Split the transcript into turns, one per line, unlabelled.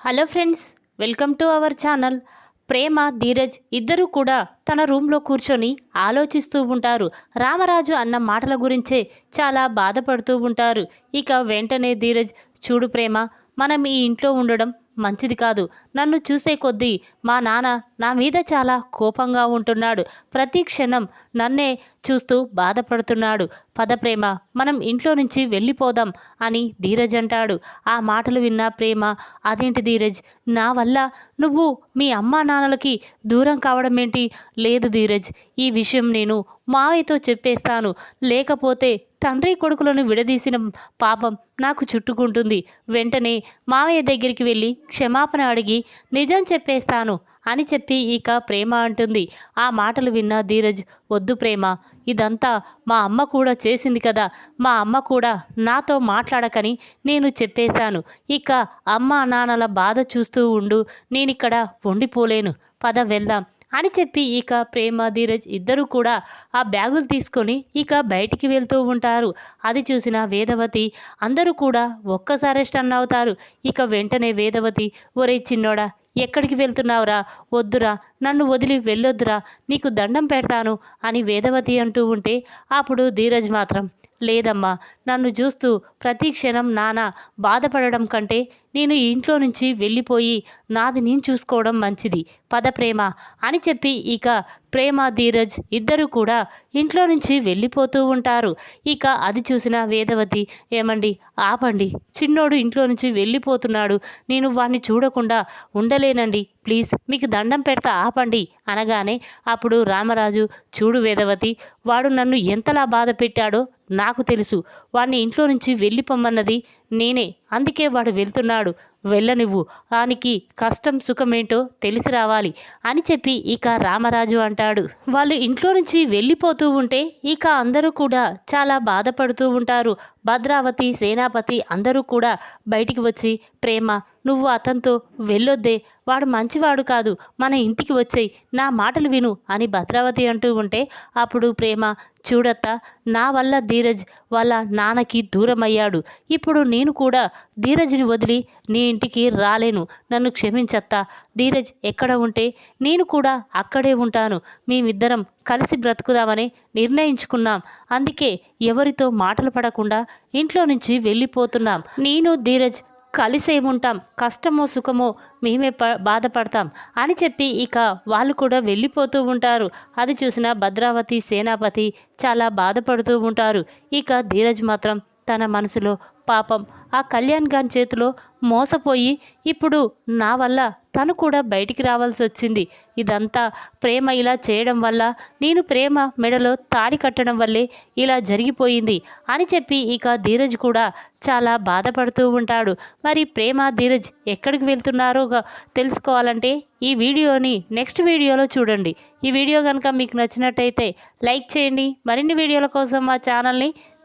Hello friends welcome to our channel. Prema Dheeraj ఇద్దరూ కూడా తన రూమ్లో కూర్చొని ఆలోచిస్తూ ఉంటారు. రామరాజు అన్న మాటల గురించే చాలా బాధపడుతూ ఉంటారు. ఇక వెంటనే ధీరజ్ చూడు ప్రేమ మనం ఈ ఇంట్లో ఉండడం మంచిది కాదు. నన్ను చూసే కొద్దీ మా నాన్న నా మీద చాలా కోపంగా ఉంటున్నాడు. ప్రతి క్షణం నన్నే చూస్తూ బాధపడుతున్నాడు. పద ప్రేమ మనం ఇంట్లో నుంచి వెళ్ళిపోదాం అని ధీరజ్ అంటాడు. ఆ మాటలు విన్న ప్రేమ అదేంటి ధీరజ్? నా వల్ల నువ్వు మీ అమ్మా నాన్నలకి దూరం కావడం ఏంటి? లేదు ధీరజ్ ఈ విషయం నేను మావయ్యతో చెప్పేస్తాను. లేకపోతే తండ్రి కొడుకులను విడదీసిన పాపం నాకు చుట్టుకుంటుంది. వెంటనే మావయ్య దగ్గరికి వెళ్ళి క్షమాపణ అడిగి నిజం చెప్పేస్తాను. అని చెప్పి ఇక ప్రేమ అంటుంది. ఆ మాటలు విన్న ధీరజ్ వద్దు ప్రేమ ఇదంతా మా అమ్మ కూడా చేసింది కదా మా అమ్మ కూడా నాతో మాట్లాడకని నేను చెప్పేశాను. ఇక అమ్మ నాన్నల బాధ చూస్తూ ఉండు నేనిక్కడ వండిపోలేను పద వెళ్దాం అని చెప్పి ఇక ప్రేమ ధీరజ్ ఇద్దరూ కూడా ఆ బ్యాగులు తీసుకొని ఇక బయటికి వెళ్తూ ఉంటారు. అది చూసిన వేదవతి అందరూ కూడా ఒక్కసారి స్టన్ అవుతారు. ఇక వెంటనే వేదవతి ఒరే చిన్నోడా ఎక్కడికి వెళ్తున్నావురా? వద్దురా. నన్ను వదిలి వెళ్ళొద్దురా. నీకు దండం పెడతాను అని వేదవతి అంటూ ఉంటే అప్పుడు ధీరజ్ మాత్రం లేదమ్మా నన్ను చూస్తూ ప్రతి క్షణం నాన్న బాధపడడం కంటే నేను ఇంట్లో నుంచి వెళ్ళిపోయి నాది నేను చూసుకోవడం మంచిది. పద ప్రేమ అని చెప్పి ఇక ప్రేమ ధీరజ్ ఇద్దరు కూడా ఇంట్లో నుంచి వెళ్ళిపోతూ ఉంటారు. ఇక అది చూసిన వేదవతి ఏమండి ఆపండి. చిన్నోడు ఇంట్లో నుంచి వెళ్ళిపోతున్నాడు. నేను వాణ్ణి చూడకుండా ఉండలేనండి. ప్లీజ్ మీకు దండం పెడతా ఆపండి. అనగానే అప్పుడు రామరాజు చూడు వేదవతి వాడు నన్ను ఎంతలా బాధ పెట్టాడో నాకు తెలుసు. వాడిని ఇంట్లో నుంచి వెళ్ళిపోమ్మన్నది నేనే అందుకే వాడు వెళ్తున్నాడు. వెళ్ళనివ్వు వానికి కష్టం సుఖమేంటో తెలిసి రావాలి అని చెప్పి ఇక రామరాజు అంటాడు. వాళ్ళు ఇంట్లో నుంచి వెళ్ళిపోతూ ఉంటే ఇక అందరూ కూడా చాలా బాధపడుతూ ఉంటారు. భద్రావతి సేనాపతి అందరూ కూడా బయటికి వచ్చి ప్రేమ నువ్వు అతనితో వెళ్ళొద్దే. వాడు మంచివాడు కాదు. మన ఇంటికి వచ్చేయి. నా మాటలు విను అని భద్రావతి అంటూ ఉంటే అప్పుడు ప్రేమ చూడత్తా. నా వల్ల ధీరజ్ వాళ్ళ నాన్నకి దూరం అయ్యాడు ఇప్పుడు నేను కూడా ధీరజ్ని వదిలి నీ ఇంటికి రాలేను. నన్ను క్షమించత్తా. ధీరజ్ ఎక్కడ ఉంటే నేను కూడా అక్కడే ఉంటాను. మేమిద్దరం కలిసి బ్రతుకుదామని నిర్ణయించుకున్నాం. అందుకే ఎవరితో మాటలు పడకుండా ఇంట్లో నుంచి వెళ్ళిపోతున్నాం. నేను ధీరజ్ కలిసేముంటాం కష్టమో సుఖమో మేమే ప బాధపడతాం అని చెప్పి ఇక వాళ్ళు కూడా వెళ్ళిపోతూ ఉంటారు. అది చూసిన భద్రావతి సేనాపతి చాలా బాధపడుతూ ఉంటారు. ఇక ధీరజ్ మాత్రం తన మనసులో పాపం. ఆ కళ్యాణ్ గాన్ చేతిలో మోసపోయి ఇప్పుడు నా వల్ల తను కూడా బయటికి రావాల్సి వచ్చింది. ఇదంతా ప్రేమ ఇలా చేయడం వల్ల నేను ప్రేమ మెడలో తాడి కట్టడం వల్లే ఇలా జరిగిపోయింది అని చెప్పి ఇక ధీరజ్ కూడా చాలా బాధపడుతూ ఉంటాడు. మరి ప్రేమ ధీరజ్ ఎక్కడికి వెళ్తున్నారో తెలుసుకోవాలంటే ఈ వీడియోని నెక్స్ట్ వీడియోలో చూడండి. ఈ వీడియో కనుక మీకు నచ్చినట్టయితే లైక్ చేయండి. మరిన్ని వీడియోల కోసం మా ఛానల్ని